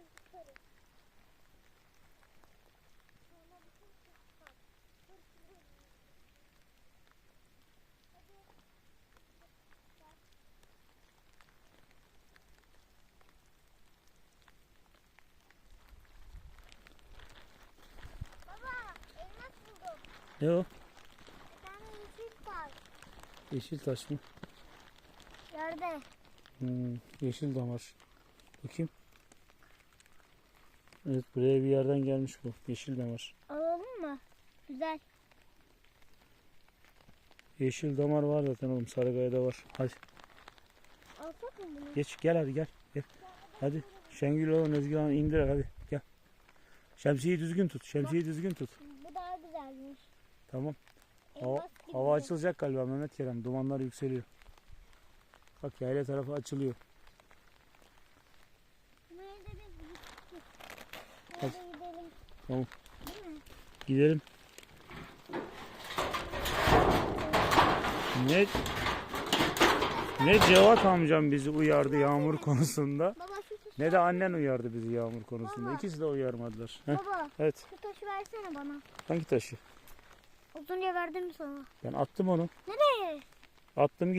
yukarı. Sonra bir şey çıkar. Dur. Hadi. Bak. Baba, elmas buldum. Ne o? Bir tane yeşil var. Yeşil taş mı? Yerde. Hmm, yeşil damar. Bakayım. Evet buraya bir yerden gelmiş bu. Yeşil damar. Alalım mı? Güzel. Yeşil damar var zaten oğlum. Sarıkaya'da var. Hadi Alsak mı bunu? geç gel hadi gel. gel. Hadi. Şengül oğlum Nezgül Hanım indir hadi. Gel. Şemsiyeyi düzgün tut. Şemsiyeyi düzgün tut. Bu daha güzelmiş. Tamam. Hava, hava açılacak galiba Mehmet Kerem. Dumanlar yükseliyor. Bak yayla tarafı açılıyor. Hadi. Gidelim. Tamam. Gidelim. Ne ne Cevat amcam bizi uyardı yağmur konusunda. Baba şu taşı. Ne de annen uyardı bizi yağmur konusunda. Baba. İkisi de uyarmadılar. Heh, Baba evet. şu taşı versene bana. Hangi taşı? Az önce verdim sana. Ben attım onu. Nereye? Attım